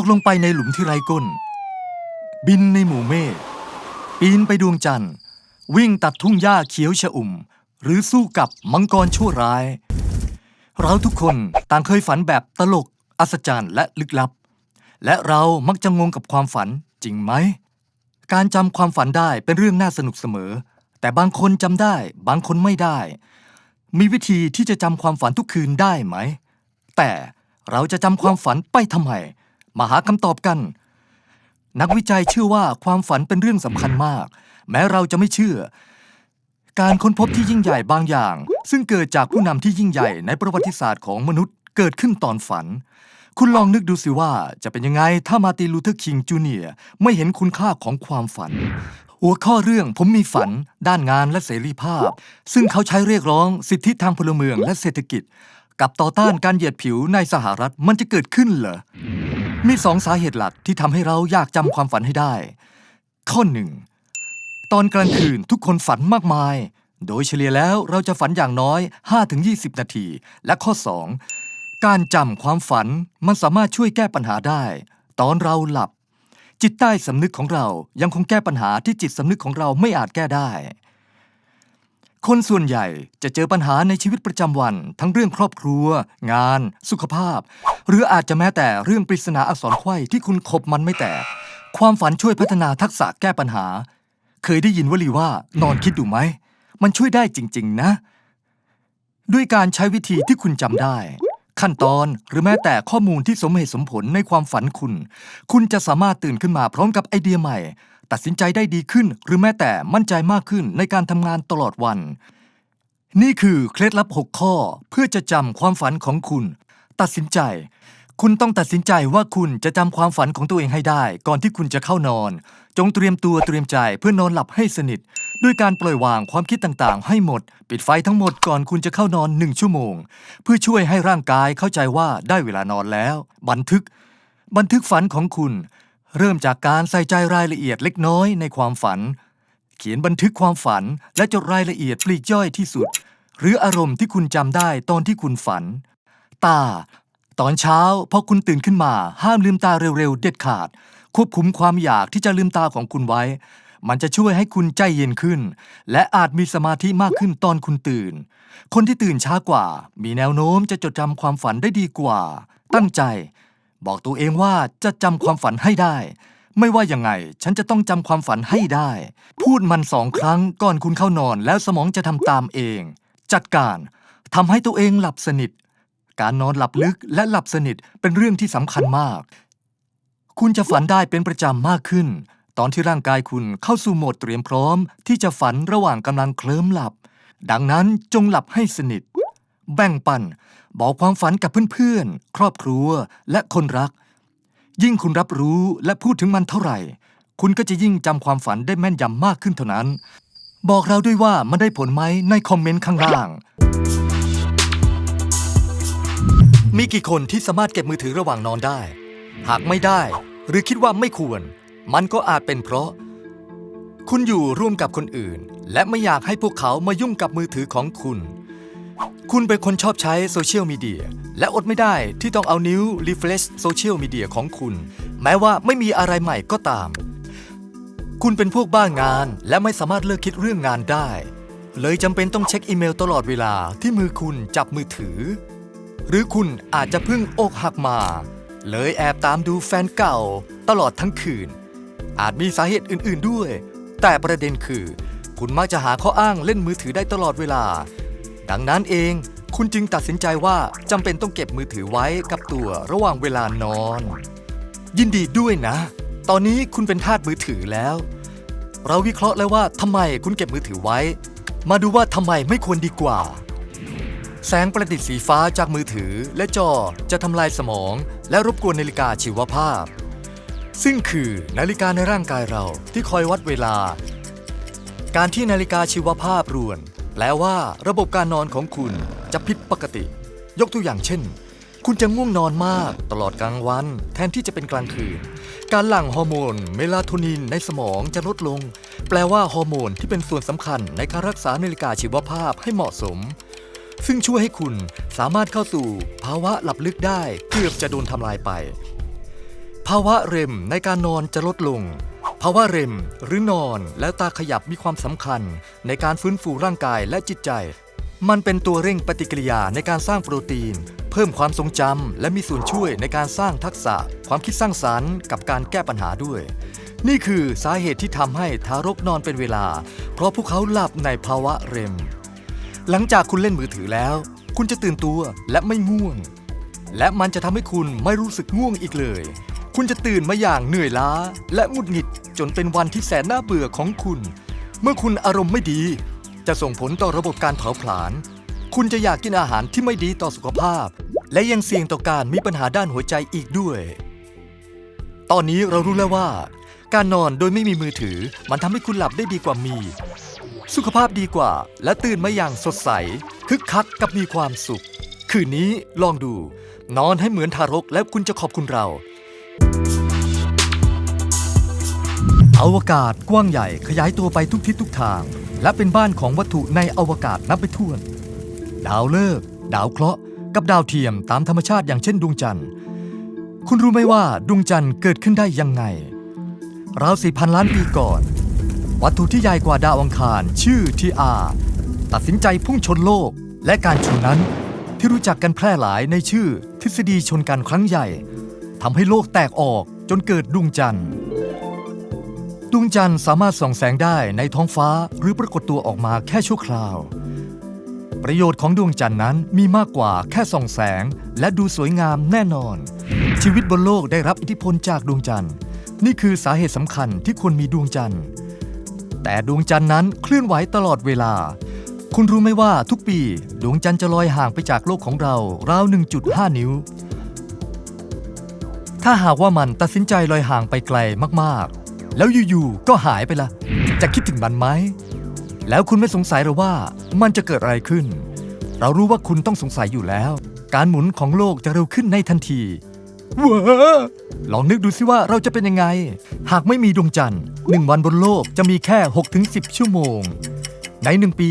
กลงไปในหลุมที่ไร้ก้น บินในหมู่เมฆปีนไปดวงจันทร์ วิ่งตัดทุ่งหญ้าเขียวชอุ่ม หรือสู้กับมังกรชั่วร้าย เราทุกคนต่างเคยฝันแบบตลก อัศจรรย์และลึกลับ และเรามักจะงงกับความฝันจริงไหม การจำความฝันได้เป็นเรื่องน่าสนุกเสมอ แต่บางคนจำได้ บางคนไม่ได้ มีวิธีที่จะจำความฝันทุกคืนได้ไหม แต่เราจะจำความฝันไปทำไม มาหาคำตอบกัน นักวิจัยเชื่อว่าความฝันเป็นเรื่องสำคัญมาก แม้เราจะไม่เชื่อ การค้นพบที่ยิ่งใหญ่บางอย่าง ซึ่งเกิดจากผู้นำที่ยิ่งใหญ่ในประวัติศาสตร์ของมนุษย์เกิดขึ้นตอนฝัน คุณลองนึกดูสิว่าจะเป็นยังไงถ้ามาตินลูเทอร์คิงจูเนียร์ไม่เห็นคุณค่าของความฝัน หัวข้อเรื่องผมมีฝัน ด้านงานและเสรีภาพ ซึ่งเขาใช้เรียกร้องสิทธิทางพลเมืองและเศรษฐกิจ กับต่อต้านการเหยียดผิวในสหรัฐมันจะเกิดขึ้นเหรอ มีสองสาเหตุหลักที่ทำให้เราอยากจำความฝันให้ได้ ข้อหนึ่งตอนกลางคืนทุกคนฝันมากมาย โดยเฉลี่ยแล้วเราจะฝันอย่างน้อย 5-20 นาที และข้อ 2 การจำความฝันมันสามารถช่วยแก้ปัญหาได้ ตอนเราหลับ จิตใต้สำนึกของเรายังคงแก้ปัญหาที่จิตสำนึกของเราไม่อาจแก้ได้ คนส่วนใหญ่จะเจอปัญหาในชีวิตประจำวัน ทั้งเรื่องครอบครัว งาน สุขภาพ หรืออาจจะแม้แต่เรื่องปริศนาอักษรไขว้ที่คุณขบมันไม่แตกความฝันช่วยพัฒนาทักษะแก้ปัญหา เคยได้ยินวลีว่านอนคิดดูไหม มันช่วยได้จริง ๆ นะ ด้วยการใช้วิธีที่คุณจำได้ ขั้นตอนหรือแม้แต่ข้อมูลที่สมเหตุสมผลในความฝันคุณ คุณจะสามารถตื่นขึ้นมาพร้อมกับไอเดียใหม่ ตัดสินใจได้ดีขึ้น หรือแม้แต่มั่นใจมากขึ้นในการทำงานตลอดวัน นี่คือเคล็ดลับ 6 ข้อเพื่อจะจำความฝันของคุณ ตัดสินใจ คุณต้องตัดสินใจว่าคุณจะจำความฝันของตัวเองให้ได้ ก่อนที่คุณจะเข้านอน จงเตรียมตัวเตรียมใจเพื่อนอนหลับให้สนิท ด้วยการปล่อยวางความคิดต่างๆ ให้หมด ปิดไฟทั้งหมดก่อนคุณจะเข้านอนหนึ่งชั่วโมง เพื่อช่วยให้ร่างกายเข้าใจว่าได้เวลานอนแล้ว บันทึก บันทึกฝันของคุณ เริ่มจากการใส่ใจรายละเอียดเล็กน้อยในความฝัน เขียนบันทึกความฝันและจดรายละเอียดปลีกย่อยที่สุด หรืออารมณ์ที่คุณจำได้ตอนที่คุณฝัน ตา ตอนเช้าพอคุณตื่นขึ้นมา ห้ามลืมตาเร็วๆ เด็ดขาด ควบคุมความอยากที่จะลืมตาของคุณไว้ มันจะช่วยให้คุณใจเย็นขึ้น และอาจมีสมาธิมากขึ้นตอนคุณตื่น คนที่ตื่นช้ากว่า มีแนวโน้มจะจดจำความฝันได้ดีกว่า ตั้งใจ บอกตัวเองว่าจะจำความฝันให้ได้ ไม่ว่ายังไง ฉันจะต้องจำความฝันให้ได้ พูดมันสองครั้งก่อนคุณเข้านอนแล้วสมองจะทำตามเอง จัดการทำให้ตัวเองหลับสนิท การนอนหลับลึกและหลับสนิทเป็นเรื่องที่สำคัญมาก คุณจะฝันได้เป็นประจำมากขึ้น ตอนที่ร่างกายคุณเข้าสู่โหมดเตรียมพร้อม ที่จะฝันระหว่างกำลังเคลิ้มหลับ ดังนั้นจงหลับให้สนิท แบ่งปัน บอกความฝันกับเพื่อนๆ ครอบครัวและคนรัก ยิ่งคุณรับรู้และพูดถึงมันเท่าไหร่ คุณก็จะยิ่งจำความฝันได้แม่นยำมากขึ้นเท่านั้น บอกเราด้วยว่ามันได้ผลไหมในคอมเมนต์ข้างล่าง มีกี่คนที่สามารถเก็บมือถือระหว่างนอนได้ หากไม่ได้ หรือคิดว่าไม่ควร มันก็อาจเป็นเพราะ คุณอยู่ร่วมกับคนอื่น และไม่อยากให้พวกเขามายุ่งกับมือถือของคุณ คุณเป็นคนชอบใช้โซเชียลมีเดียและอดไม่ได้ที่ต้องเอานิ้วรีเฟรชโซเชียลมีเดียของคุณ แม้ว่าไม่มีอะไรใหม่ก็ตาม คุณเป็นพวกบ้างานและไม่สามารถเลิกคิดเรื่องงานได้ เลยจำเป็นต้องเช็คอีเมลตลอดเวลาที่มือคุณจับมือถือ หรือคุณอาจจะเพิ่งอกหักมา เลยแอบตามดูแฟนเก่าตลอดทั้งคืน อาจมีสาเหตุอื่น ๆด้วย แต่ประเด็นคือ คุณมักจะหาข้ออ้างเล่นมือถือได้ตลอดเวลา ดังนั้นเอง คุณจึงตัดสินใจว่าจำเป็นต้องเก็บมือถือไว้กับตัวระหว่างเวลานอน ยินดีด้วยนะ ตอนนี้คุณเป็นทาสมือถือแล้ว เราวิเคราะห์แล้วว่าทำไมคุณเก็บมือถือไว้ มาดูว่าทำไมไม่ควรดีกว่า แสงประดิษฐ์สีฟ้าจากมือถือและจอจะทำลายสมอง และรบกวนนาฬิกาชีวภาพ ซึ่งคือนาฬิกาในร่างกายเราที่คอยวัดเวลา การที่นาฬิกาชีวภาพรวน แปลว่าระบบการนอนของคุณจะผิดปกติ ยกตัวอย่างเช่น คุณจะง่วงนอนมากตลอดกลางวัน แทนที่จะเป็นกลางคืน การหลั่งฮอร์โมนเมลาโทนินในสมองจะลดลง แปลว่าฮอร์โมนที่เป็นส่วนสำคัญในการรักษานาฬิกาชีวภาพให้เหมาะสม ซึ่งช่วยให้คุณสามารถเข้าสู่ภาวะหลับลึกได้เกือบจะโดนทำลายไป ภาวะเร็มในการนอนจะลดลง ภาวะเร็มหรือนอนแล้วตาขยับมีความสำคัญ ในการฟื้นฟูร่างกายและจิตใจ มันเป็นตัวเร่งปฏิกิริยาในการสร้างโปรตีน เพิ่มความทรงจำและมีส่วนช่วยในการสร้างทักษะ ความคิดสร้างสรรค์ กับการแก้ปัญหาด้วย นี่คือสาเหตุที่ทำให้ทารกนอนเป็นเวลา เพราะพวกเขาหลับในภาวะเร็ม หลังจากคุณเล่นมือถือแล้ว คุณจะตื่นตัวและไม่ง่วง และมันจะทำให้คุณไม่รู้สึกง่วงอีกเลย คุณจะตื่นมาอย่างเหนื่อยล้า และหงุดหงิดจนเป็นวันที่แสนน่าเบื่อของคุณ เมื่อคุณอารมณ์ไม่ดี จะส่งผลต่อระบบการเผาผลาญ คุณจะอยากกินอาหารที่ไม่ดีต่อสุขภาพ และยังเสี่ยงต่อการมีปัญหาด้านหัวใจอีกด้วย ตอนนี้เรารู้แล้วว่า การนอนโดยไม่มีมือถือ มันทำให้คุณหลับได้ดีกว่ามี สุขภาพดีกว่า และตื่นมาอย่างสดใส คึกคักกับมีความสุข คืนนี้ลองดู นอนให้เหมือนทารกแล้วคุณจะขอบคุณเรา อวกาศกว้างใหญ่ขยายตัวไปทุกทิศทุกทาง และเป็นบ้านของวัตถุในอวกาศนับไปถ้วน ดาวฤกษ์ดาวเคราะห์กับดาวเทียมตามธรรมชาติอย่างเช่นดวงจันทร์ คุณรู้ไหมว่าดวงจันทร์เกิดขึ้นได้ยังไง ราวสี่พันล้านปีก่อน วัตถุที่ใหญ่กว่าดาวอังคาร ชื่อทีอาตัดสินใจพุ่งชนโลก และการชนนั้นที่รู้จักกันแพร่หลายในชื่อทฤษฎีชนกันครั้งใหญ่ ทำให้โลกแตกออกจนเกิดดวงจันทร์ ดวงจันทร์สามารถส่องแสงได้ในท้องฟ้าหรือปรากฏตัวออกมาแค่ชั่วคราว ประโยชน์ของดวงจันทร์นั้นมีมากกว่าแค่ส่องแสง และดูสวยงามแน่นอน ชีวิตบนโลกได้รับอิทธิพลจากดวงจันทร์ นี่คือสาเหตุสำคัญที่ควรมีดวงจันทร์ แต่ดวงจันทร์นั้นเคลื่อนไหวตลอดเวลาคุณรู้ไหมว่าทุกปี ดวงจันทร์จะลอยห่างไปจากโลกของเราราว 1.5 นิ้ว ถ้าหากว่ามันตัดสินใจลอยห่างไปไกลมากๆ แล้วอยู่ๆ ก็หายไปละ จะคิดถึงมันไหม แล้วคุณไม่สงสัยหรือว่ามันจะเกิดอะไรขึ้น เรารู้ว่าคุณต้องสงสัยอยู่แล้ว การหมุนของโลกจะเร็วขึ้นในทันทีว้อลองนึกดูสิว่าเราจะเป็นยังไง หากไม่มีดวงจันทร์หนึ่งวันบนโลกจะมีแค่ 6-10 ชั่วโมง ในหนึ่งปี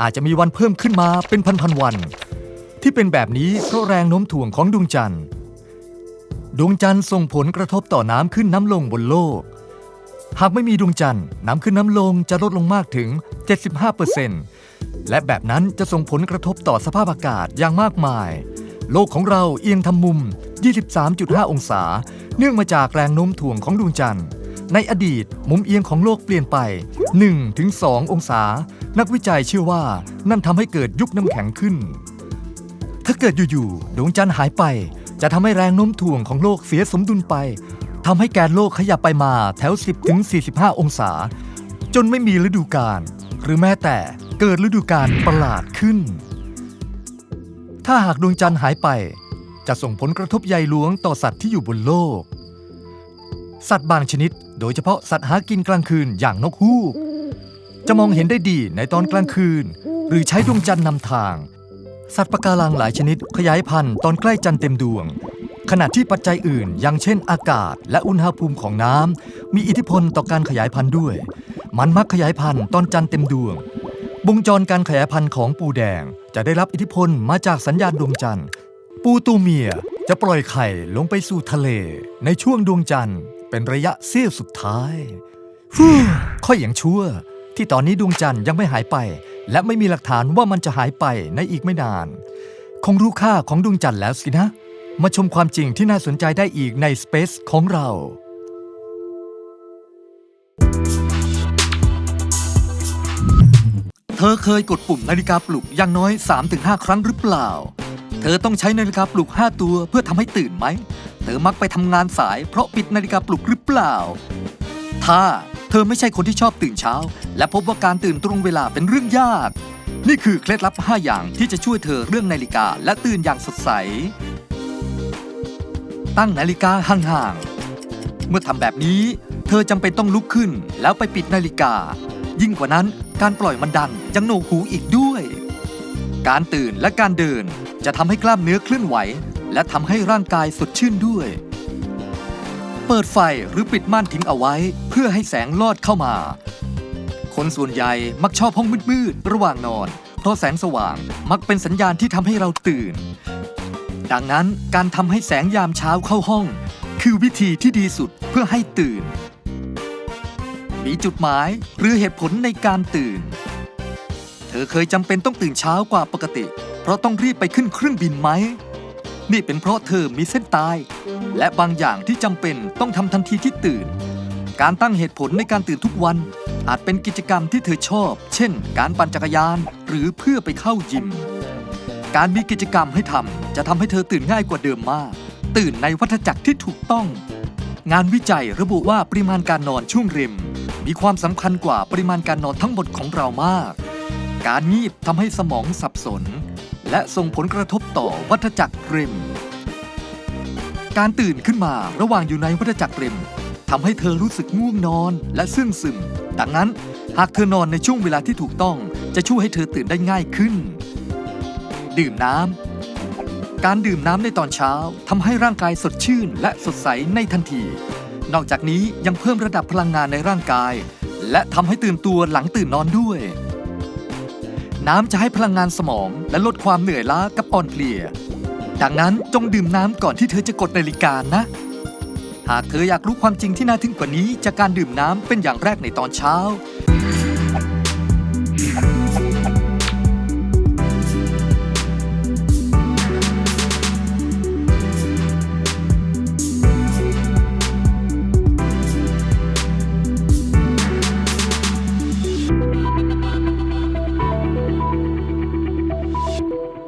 อาจจะมีวันเพิ่มขึ้นมาเป็นพันๆวัน ที่เป็นแบบนี้เพราะแรงโน้มถ่วงของดวงจันทร์ ดวงจันทร์ส่งผลกระทบต่อน้ำขึ้นน้ำลงบนโลก หากไม่มีดวงจันทร์น้ำขึ้นน้ำลงจะลดลงมากถึง 75%และแบบนั้นจะส่งผลกระทบต่อสภาพอากาศอย่างมากมาย โลกของเราเอียงทำมุม 23.5 องศา เนื่องมาจากแรงโน้มถ่วงของดวงจันทร์ ในอดีตมุมเอียงของโลกเปลี่ยนไป 1-2 องศา นักวิจัยเชื่อว่านั่นทำให้เกิดยุคน้ำแข็งขึ้น ถ้าเกิดอยู่ๆดวงจันทร์หายไป จะทำให้แรงโน้มถ่วงของโลกเสียสมดุลไปทำให้แกนโลกขยับไปมาแถว 10ถึง45 องศา จนไม่มีฤดูกาลหรือแม้แต่เกิดฤดูกาลประหลาดขึ้น ถ้าหากดวงจันทร์หายไป จะส่งผลกระทบใหญ่หลวงต่อสัตว์ที่อยู่บนโลก สัตว์บางชนิด โดยเฉพาะสัตว์หากินกลางคืนอย่างนกฮูก จะมองเห็นได้ดีในตอนกลางคืน หรือใช้ดวงจันทร์นำทาง สัตว์ปะการังหลายชนิดขยายพันธุ์ตอนใกล้จันทร์เต็มดวง ขณะที่ปัจจัยอื่น อย่างเช่นอากาศ และอุณหภูมิของน้ำมีอิทธิพลต่อการขยายพันธุ์ด้วย มันมักขยายพันธุ์ตอนจันทร์เต็มดวงวงจรการขยายพันธุ์ของปูแดงจะได้รับอิทธิพลมาจากสัญญาณดวงจันทร์ ปูตัวเมียจะปล่อยไข่ลงไปสู่ทะเล ในช่วงดวงจันทร์เป็นระยะเสี้ยวสุดท้าย ค่อยอย่างชั่ว ที่ตอนนี้ดวงจันทร์ยังไม่หายไป และไม่มีหลักฐานว่ามันจะหายไปในอีกไม่นาน คงรู้ค่าของดวงจันทร์แล้วสินะ มาชมความจริงที่น่าสนใจได้อีกใน Space ของเราเธอเคยกดปุ่มนาฬิกาปลุกอย่างน้อย 3-5 ครั้งหรือเปล่า เธอต้องใช้นาฬิกาปลุก 5 ตัวเพื่อทำให้ตื่นไหม เธอมักไปทำงานสายเพราะปิดนาฬิกาปลุกหรือเปล่า ถ้า เธอไม่ใช่คนที่ชอบตื่นเช้า และพบว่าการตื่นตรงเวลาเป็นเรื่องยาก นี่คือเคล็ดลับ 5 อย่างที่จะช่วยเธอเรื่องนาฬิกาและตื่นอย่างสดใส ตั้งนาฬิกาห่างๆ เมื่อทำแบบนี้ เธอจำเป็นต้องลุกขึ้นแล้วไปปิดนาฬิกา ยิ่งกว่านั้นการปล่อยมันดังยังโหนกหูอีกด้วย การตื่นและการเดินจะทำให้กล้ามเนื้อเคลื่อนไหว และทำให้ร่างกายสดชื่นด้วย เปิดไฟหรือปิดม่านทิ้งเอาไว้ เพื่อให้แสงลอดเข้ามา คนส่วนใหญ่มักชอบห้องมืดๆระหว่างนอน เพราะแสงสว่างมักเป็นสัญญาณที่ทำให้เราตื่น ดังนั้นการทำให้แสงยามเช้าเข้าห้อง คือวิธีที่ดีสุดเพื่อให้ตื่น มีจุดหมายหรือเหตุผลในการตื่น เธอเคยจำเป็นต้องตื่นเช้ากว่าปกติ เพราะต้องรีบไปขึ้นเครื่องบินไหม นี่เป็นเพราะเธอมีเส้นตาย และบางอย่างที่จำเป็นต้องทำทันทีที่ตื่น การตั้งเหตุผลในการตื่นทุกวัน อาจเป็นกิจกรรมที่เธอชอบ เช่น การปั่นจักรยาน หรือเพื่อไปเข้ายิม การมีกิจกรรมให้ทำจะทำให้เธอตื่นง่ายกว่าเดิมมาก ตื่นในวัฏจักรที่ถูกต้อง งานวิจัยระบุว่าปริมาณการนอนช่วงเร็ม มีความสำคัญกว่าปริมาณการนอนทั้งหมดของเรามาก การงีบทำให้สมองสับสน และส่งผลกระทบ ต่อวัฏจักรเร็ม การตื่นขึ้นมาระหว่างอยู่ในวัฏจักรเร็มทำให้เธอรู้สึกง่วงนอนและซึ่งซึม ดังนั้นหากเธอนอนในช่วงเวลาที่ถูกต้องจะช่วยให้เธอตื่นได้ง่ายขึ้น ดื่มน้ำ การดื่มน้ำในตอนเช้าทำให้ร่างกายสดชื่นและสดใสในทันที นอกจากนี้ยังเพิ่มระดับพลังงานในร่างกาย และทำให้ตื่นตัวหลังตื่นนอนด้วย น้ำจะให้พลังงานสมอง และลดความเหนื่อยล้ากับอ่อนเพลีย ดังนั้นจงดื่มน้ำก่อนที่เธอจะกดนาฬิกานะ หากเธออยากรู้ความจริงที่น่าทึ่งกว่านี้จากการดื่มน้ำเป็นอย่างแรกในตอนเช้า